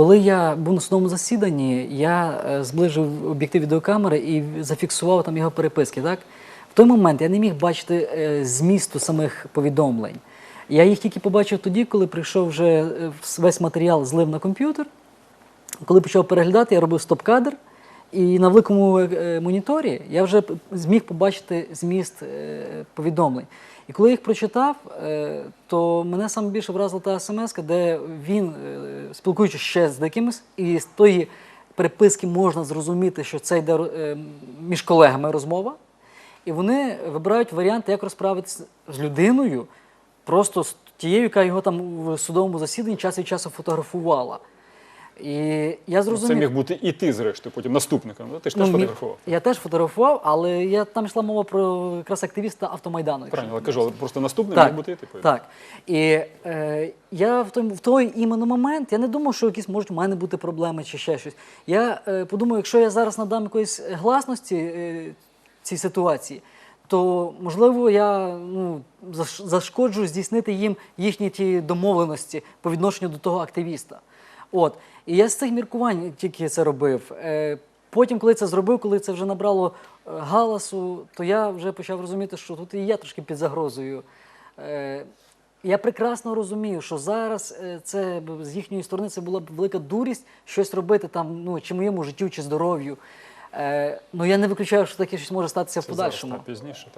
Коли я був на судовому засіданні, я е, зближив об'єктив відеокамери і зафіксував там його переписки. Так? В той момент я не міг бачити е, змісту самих повідомлень. Я їх тільки побачив тоді, коли прийшов вже е, весь матеріал злив на комп'ютер. Коли почав переглядати, я робив стоп-кадр, і на великому моніторі я вже зміг побачити зміст повідомлень. І коли я їх прочитав, то мене саме більше вразила та смс, де він, спілкуючись ще з якимось, і з тої переписки можна зрозуміти, що це йде е, між колегами розмова. І вони вибирають варіант, як розправитися з людиною, просто з тією, яка його там в судовому засіданні час від часу фотографувала. І я зрозумів. Це міг бути і ти, зрештою, потім наступником. да? Ти ж Ну, теж мі- фотографував. Я теж фотографував, але я, там йшла мова про якраз активіста автомайдану. Правильно, але кажу, але просто наступним так, міг бути і ти. потім. Так. І е, я в той, в той іменно момент я не думав, що якісь можуть у мене бути проблеми чи ще щось. Я е, подумав, якщо я зараз надам якоїсь гласності е, цій ситуації, то можливо я ну, зашкоджу здійснити їм їхні ті домовленості по відношенню до того активіста. От. І я з цих міркувань тільки це робив. Е, Потім, коли це зробив, коли це вже набрало е, галасу, то я вже почав розуміти, що тут і я трошки під загрозою. Е, Я прекрасно розумію, що зараз це з їхньої сторони це була б велика дурість щось робити там, ну чи моєму життю, чи здоров'ю. Е, ну я не виключаю, що таке щось може статися в Це зараз, подальшому. так, пізніше, так.